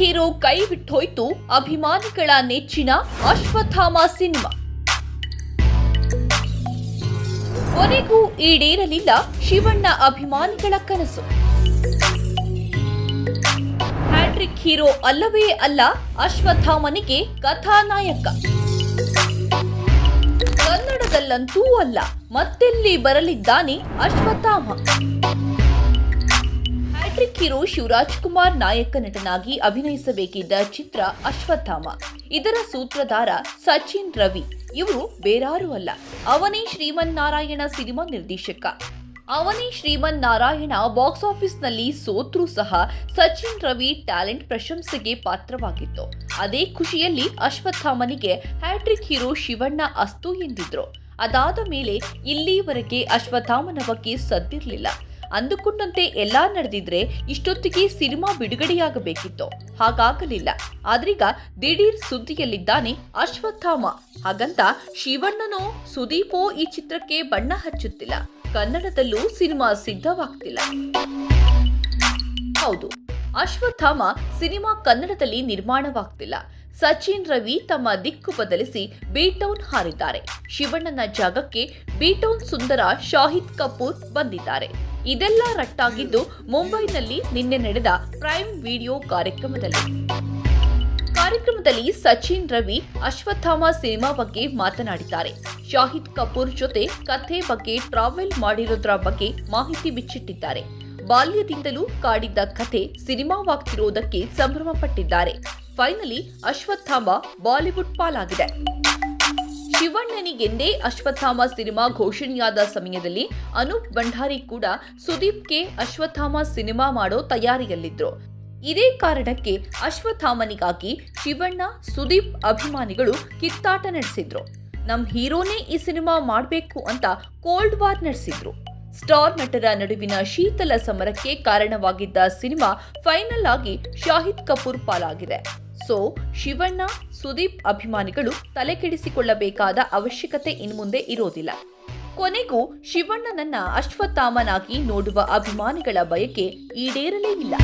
Hero ಕೈ ಬಿಟ್ಟೋಯ್ತು ಅಭಿಮಾನಿಗಳ ನೆಚ್ಚಿನ ಅಶ್ವತ್ಥಾಮ ಸಿನಿಮಾ. ಕೊನೆಗೂ ಈಡೇರಲಿಲ್ಲ ಶಿವಣ್ಣ ಅಭಿಮಾನಿಗಳ ಕನಸು. ಹ್ಯಾಟ್ರಿಕ್ ಹೀರೋ ಅಲ್ಲವೇ ಅಲ್ಲ ಅಶ್ವತ್ಥಾಮನಿಗೆ ಕಥಾನಾಯಕ. ಕನ್ನಡದಲ್ಲಂತೂ ಅಲ್ಲ, ಮತ್ತೆಲ್ಲಿ ಬರಲಿದ್ದಾನೆ hat trick hero Shivaraj Kumar ನಾಯಕ ನಟನಾಗಿ ಅಭಿನಯಿಸಬೇಕಿದ್ದ ಚಿತ್ರ ಅಶ್ವತ್ಥಾಮ. ಇದರ ಸೂತ್ರಧಾರ ಸಚಿನ್ ರವಿ. ಇವರು ಬೇರಾರೂ ಅಲ್ಲ. ಅವನೇ ಶ್ರೀಮನ್ನಾರಾಯಣ ಸಿನಿಮಾ ನಿರ್ದೇಶಕ. ಅವನೇ ಶ್ರೀಮನ್ ನಾರಾಯಣ ಬಾಕ್ಸ್ ಆಫೀಸ್ನಲ್ಲಿ ಸೋತ್ರೂ ಸಹ ಸಚಿನ್ ರವಿ ಟ್ಯಾಲೆಂಟ್ ಪ್ರಶಂಸೆಗೆ ಪಾತ್ರವಾಗಿತ್ತು. ಅದೇ ಖುಷಿಯಲ್ಲಿ ಅಶ್ವತ್ಥಾಮನಿಗೆ ಹ್ಯಾಟ್ರಿಕ್ ಹೀರೋ ಶಿವಣ್ಣ ಅಸ್ತು ಎಂದಿದ್ರು. ಅದಾದ ಮೇಲೆ ಇಲ್ಲಿವರೆಗೆ ಅಶ್ವತ್ಥಾಮನ ಬಗ್ಗೆ ಸದ್ದಿರ್ಲಿಲ್ಲ. ಅಂದುಕೊಂಡಂತೆ ಎಲ್ಲಾ ನಡೆದಿದ್ರೆ ಇಷ್ಟೊತ್ತಿಗೆ ಸಿನಿಮಾ ಬಿಡುಗಡೆಯಾಗಬೇಕಿತ್ತು. ಹಾಗಾಗಲಿಲ್ಲ. ಆದ್ರೀಗ ದಿಢೀರ್ ಸುದ್ದಿಯಲ್ಲಿದ್ದಾನೆ ಅಶ್ವತ್ಥಾಮ. ಹಾಗಂತ ಶಿವಣ್ಣನೋ ಸುದೀಪೋ ಈ ಚಿತ್ರಕ್ಕೆ ಬಣ್ಣ ಹಚ್ಚುತ್ತಿಲ್ಲ. ಕನ್ನಡದಲ್ಲೂ ಸಿನಿಮಾ ಸಿದ್ಧವಾಗ್ತಿಲ್ಲ. ಹೌದು, ಅಶ್ವತ್ಥಾಮ ಸಿನಿಮಾ ಕನ್ನಡದಲ್ಲಿ ನಿರ್ಮಾಣವಾಗ್ತಿಲ್ಲ. ಸಚಿನ್ ರವಿ ತಮ್ಮ ದಿಕ್ಕು ಬದಲಿಸಿ ಬೀಟೌನ್ ಹಾರಿದ್ದಾರೆ. ಶಿವಣ್ಣನ ಜಾಗಕ್ಕೆ ಬೀಟೌನ್ ಸುಂದರ ಶಾಹಿದ್ ಕಪೂರ್ ಬಂದಿದ್ದಾರೆ. ಇದೆಲ್ಲ ರಟ್ಟಾಗಿದ್ದು ಮುಂಬೈನಲ್ಲಿ ನಿನ್ನೆ ನಡೆದ ಪ್ರೈಮ್ ವಿಡಿಯೋ ಕಾರ್ಯಕ್ರಮದಲ್ಲಿ. ಕಾರ್ಯಕ್ರಮದಲ್ಲಿ ಸಚಿನ್ ರವಿ, ಅಶ್ವತ್ಥಾಮ ಸಿನಿಮಾ ಬಗ್ಗೆ ಮಾತನಾಡಿದ್ದಾರೆ. ಶಾಹಿದ್ ಕಪೂರ್ ಜೊತೆ ಕಥೆ ಬಗ್ಗೆ ಟ್ರಾವೆಲ್ ಮಾಡಿರೋದ್ರ ಬಗ್ಗೆ ಮಾಹಿತಿ ಬಿಚ್ಚಿಟ್ಟಿದ್ದಾರೆ. ಬಾಲ್ಯದಿಂದಲೂ ಕಾಡಿದ್ದ ಕಥೆ ಸಿನಿಮಾವಾಗ್ತಿರೋದಕ್ಕೆ ಸಂಭ್ರಮಪಟ್ಟಿದ್ದಾರೆ. ಫೈನಲಿ ಅಶ್ವತ್ಥಾಮ ಬಾಲಿವುಡ್ ಪಾಲಾಗಿದೆ. ಶಿವಣ್ಣನಿಗೆಂದೇ ಅಶ್ವತ್ಥಾಮ ಸಿನಿಮಾ ಘೋಷಣೆಯಾದ ಸಮಯದಲ್ಲಿ ಅನೂಪ್ ಭಂಡಾರಿ ಕೂಡ ಸುದೀಪ್ಗೆ ಅಶ್ವತ್ಥಾಮ ಸಿನಿಮಾ ಮಾಡೋ ತಯಾರಿಯಲ್ಲಿದ್ರು. ಇದೇ ಕಾರಣಕ್ಕೆ ಅಶ್ವತ್ಥಾಮನಿಗಾಗಿ ಶಿವಣ್ಣ, ಸುದೀಪ್ ಅಭಿಮಾನಿಗಳು ಕಿತ್ತಾಟ ನಡೆಸಿದ್ರು. ನಮ್ಮ ಹೀರೋನೇ ಈ ಸಿನಿಮಾ ಮಾಡಬೇಕು ಅಂತ ಕೋಲ್ಡ್ ವಾರ್ ನಡೆಸಿದ್ರು. ಸ್ಟಾರ್ ನಟರ ನಡುವಿನ ಶೀತಲ ಸಮರಕ್ಕೆ ಕಾರಣವಾಗಿದ್ದ ಸಿನಿಮಾ ಫೈನಲ್ ಆಗಿ ಶಾಹಿದ್ ಕಪೂರ್ ಪಾಲಾಗಿದೆ. ಸೊ ಶಿವಣ್ಣ, ಸುದೀಪ್ ಅಭಿಮಾನಿಗಳು ತಲೆಕೆಡಿಸಿಕೊಳ್ಳಬೇಕಾದ ಅವಶ್ಯಕತೆ ಇನ್ಮುಂದೆ ಇರೋದಿಲ್ಲ. ಕೊನೆಗೂ ಶಿವಣ್ಣನನ್ನ ಅಶ್ವತ್ಥಾಮನಾಗಿ ನೋಡುವ ಅಭಿಮಾನಿಗಳ ಬಯಕೆ ಈಡೇರಲೇ ಇಲ್ಲ.